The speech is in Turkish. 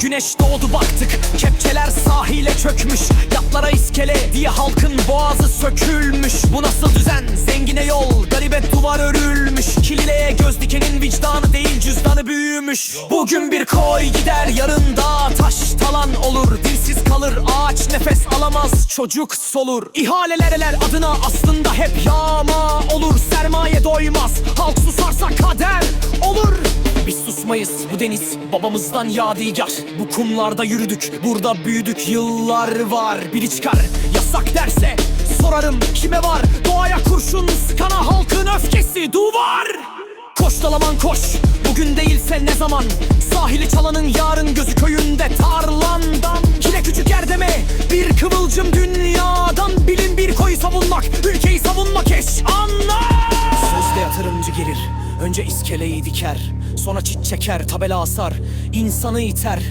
Güneş doğdu baktık Kepçeler sahile çökmüş. Yatlara iskele diye halkın boğazı sökülmüş. Bu nasıl düzen? Zengine yol Garibe duvar örülmüş. Kilileye göz dikenin vicdanı değil cüzdanı büyümüş. Bugün bir koy gider yarın da taş talan olur. Dilsiz kalır ağaç nefes alamaz çocuk solur. İhaleler eler adına aslında hep yağma olur. Sermaye doymaz halk susarsa kader susmayız bu deniz babamızdan yadigar. Bu kumlarda yürüdük burada büyüdük yıllar var. Biri çıkar yasak derse sorarım kime var? Doğaya kurşun sıkana halkın öfkesi duvar. Koş dalaman koş bugün değilse ne zaman? Sahili çalanın yarın gözü köyünde tarlandan. Kile küçük yer deme bir kıvılcım dünyadan. Bilin bir koyu savunmak ülkeyi savunmak eş yatırımcı gelir. Önce iskeleyi diker Sonra çit çeker tabela asar insanı iter